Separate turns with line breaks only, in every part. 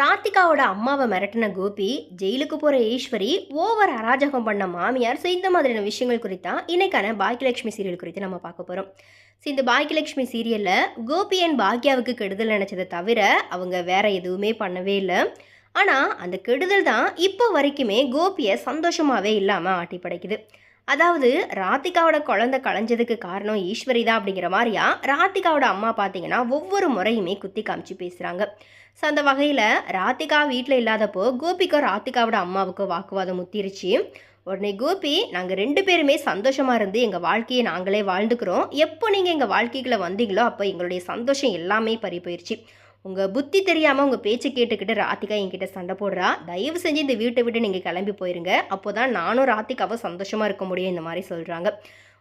ராதிகாவோட அம்மாவை மிரட்டின கோபி ஜெயிலுக்கு போகிற ஈஸ்வரி ஓவர் அராஜகம் பண்ண மாமியார். ஸோ இந்த மாதிரியான விஷயங்கள் குறித்தா இன்னைக்கான பாக்கியலட்சுமி சீரியல் குறித்து நம்ம பார்க்க போகிறோம் ஸோ இந்த பாக்கியலட்சுமி சீரியலில் கோபி அண்ட் பாக்யாவுக்கு கெடுதல் நினச்சதை தவிர அவங்க வேற எதுவுமே பண்ணவே இல்லை. ஆனால் அந்த கெடுதல் தான் இப்போ வரைக்குமே கோபியை சந்தோஷமாகவே இல்லாமல் ஆட்டி படைக்குது அதாவது ராதிகாவோட குழந்தை களைஞ்சதுக்கு காரணம் ஈஸ்வரி தான் அப்படிங்கிற மாதிரியா? ராதிகாவோட அம்மா பார்த்தீங்கன்னா ஒவ்வொரு முறையுமே குத்தி காமிச்சு பேசுகிறாங்க ஸோ அந்த வகையில் ராதிகா வீட்டில் இல்லாதப்போ கோபிக்கும் ராதிகாவோட அம்மாவுக்கு வாக்குவாதம் முத்திருச்சு. உடனே கோபி நாங்கள் ரெண்டு பேருமே சந்தோஷமாக இருந்து எங்கள் வாழ்க்கையை நாங்களே வாழ்ந்துக்கிறோம். எப்போ நீங்கள் எங்கள் வாழ்க்கைக்குள்ளே வந்தீங்களோ அப்போ எங்களுடைய சந்தோஷம் எல்லாமே பறி போயிடுச்சு உங்கள் புத்தி தெரியாமல் உங்கள் பேச்சு கேட்டுக்கிட்டு ராத்திகா என்கிட்ட சண்டை போடுறா. தயவு செஞ்சு இந்த வீட்டை விட்டு நீங்கள் கிளம்பி போயிருங்க. அப்போ தான் நானும் ராத்திகாவும் சந்தோஷமாக இருக்க முடியும் இந்த மாதிரி சொல்கிறாங்க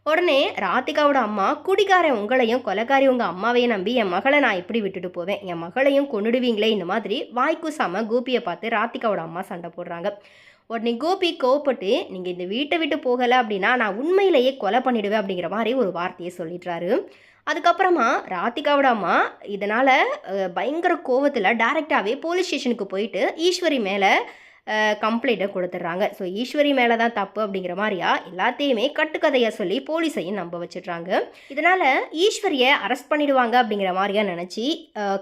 உடனே ராதிகாவோட அம்மா குடிகாரன் உங்களையும் கொலைக்காரி உங்கள் அம்மாவையும் நம்பி என் மகளை நான் எப்படி விட்டுட்டு போவேன்? என் மகளையும் கொண்டுடுவீங்களே இந்த மாதிரி வாய்க்கூசாமல் கோபியை பார்த்து ராதிகாவோட அம்மா சண்டை போடுறாங்க. உடனே கோபி கோவப்பட்டு நீங்கள் இந்த வீட்டை விட்டு போகலை அப்படின்னா நான் உண்மையிலேயே கொலை பண்ணிடுவேன் அப்படிங்கிற மாதிரி ஒரு வார்த்தையை சொல்லிடுறாரு. அதுக்கப்புறமா ராதிகாவோட அம்மா இதனால் பயங்கர கோவத்தில் டைரெக்டாகவே போலீஸ் ஸ்டேஷனுக்கு போயிட்டு ஈஸ்வரி மேலே கம்ப்ளைண்ட்டை கொடுத்துட்றாங்க. ஸோ ஈஸ்வரி மேலே தான் தப்பு அப்படிங்கிற மாதிரியா எல்லாத்தையுமே கட்டுக்கதையாக சொல்லி போலீஸையும் நம்ப வச்சிடுறாங்க. இதனால் ஈஸ்வரியை அரெஸ்ட் பண்ணிடுவாங்க அப்படிங்கிற மாதிரியா நினச்சி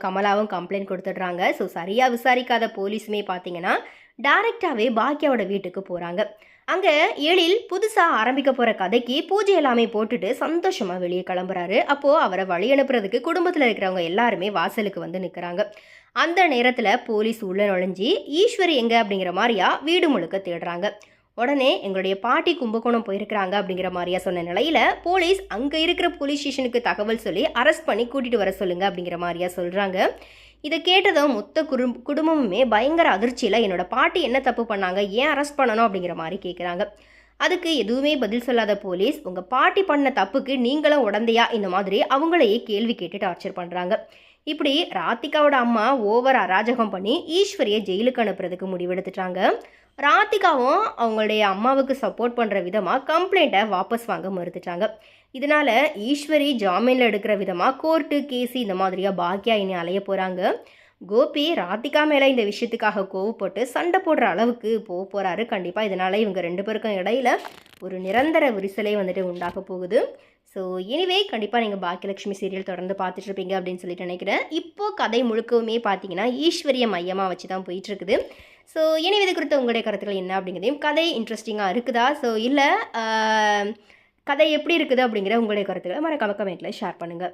கமலாவும் கம்ப்ளைண்ட் கொடுத்துட்றாங்க. ஸோ சரியாக விசாரிக்காத போலீஸுமே பார்த்தீங்கன்னா டைரெக்டாகவே பாக்கியாவோட வீட்டுக்கு போகிறாங்க அங்கே எழில் புதுசாக ஆரம்பிக்க போகிற கதைக்கு பூஜை எல்லாமே போட்டுட்டு சந்தோஷமாக வெளியே கிளம்புறாரு. அப்போது அவரை வழி அனுப்புறதுக்கு குடும்பத்தில் இருக்கிறவங்க எல்லாருமே வாசலுக்கு வந்து நிற்கிறாங்க அந்த நேரத்தில் போலீஸ் உள்ளே நுழைஞ்சி ஈஸ்வரி எங்கே? அப்படிங்கிற மாதிரியா வீடு முழுக்க தேடுறாங்க. உடனே எங்களுடைய பாட்டி கும்பகோணம் போயிருக்கிறாங்க அப்படிங்கிற மாதிரியா சொன்ன நிலையில் போலீஸ் அங்கே இருக்கிற போலீஸ் ஸ்டேஷனுக்கு தகவல் சொல்லி அரெஸ்ட் பண்ணி கூட்டிகிட்டு வர சொல்லுங்க அப்படிங்கிற மாதிரியா சொல்கிறாங்க இதை கேட்டதும் மொத்த குடும் குடும்பமுமே பயங்கர அதிர்ச்சியில் என்னோட பாட்டி என்ன தப்பு பண்ணாங்க ஏன் அரெஸ்ட் பண்ணணும் அப்படிங்கிற மாதிரி கேட்குறாங்க அதுக்கு எதுவுமே பதில் சொல்லாத போலீஸ் உங்கள் பாட்டி பண்ண தப்புக்கு நீங்களும் உடந்தையா? இந்த மாதிரி அவங்களையே கேள்வி கேட்டு டார்ச்சர் பண்ணுறாங்க இப்படி ராத்திகாவோட அம்மா ஓவர் அராஜகம் பண்ணி ஈஸ்வரியை ஜெயிலுக்கு அனுப்புறதுக்கு முடிவெடுத்துட்டாங்க. ராதிகாவும் அவங்களுடைய அம்மாவுக்கு சப்போர்ட் பண்ணுற விதமாக கம்ப்ளைண்ட்டை வாபஸ் வாங்க மறுத்துட்டாங்க. இதனால் ஈஸ்வரி ஜாமீனில் எடுக்கிற விதமாக கோர்ட்டு கேசி இந்த மாதிரியாக பாக்கியா இனி அலைய போகிறாங்க கோபி ராதிகா மேலே இந்த விஷயத்துக்காக கோவப்பட்டு சண்டை போடுற அளவுக்கு போக போகிறாரு கண்டிப்பாக இதனால் இவங்க ரெண்டு பேருக்கும் இடையில ஒரு நிரந்தர விரிசலே வந்துட்டு உண்டாக போகுது. ஸோ எனிவே கண்டிப்பாக நீங்கள் பாக்கியலட்சுமி சீரியல் தொடர்ந்து பார்த்துட்ருப்பீங்க அப்படின்னு சொல்லிட்டு நினைக்கிறேன். இப்போது கதை முழுக்கவுமே பார்த்தீங்கன்னா ஈஸ்வரிய மையமாக வச்சு தான் போயிட்டுருக்குது ஸோ எனிவே இது குறித்த உங்களுடைய கருத்துக்கள் என்ன அப்படிங்கிறதையும் கதை இன்ட்ரெஸ்டிங்காக இருக்குதா? ஸோ இல்லை கதை எப்படி இருக்குது அப்படிங்கிற உங்களுடைய கருத்துக்களை மறக்காம கமெண்ட்டில் ஷேர் பண்ணுங்கள்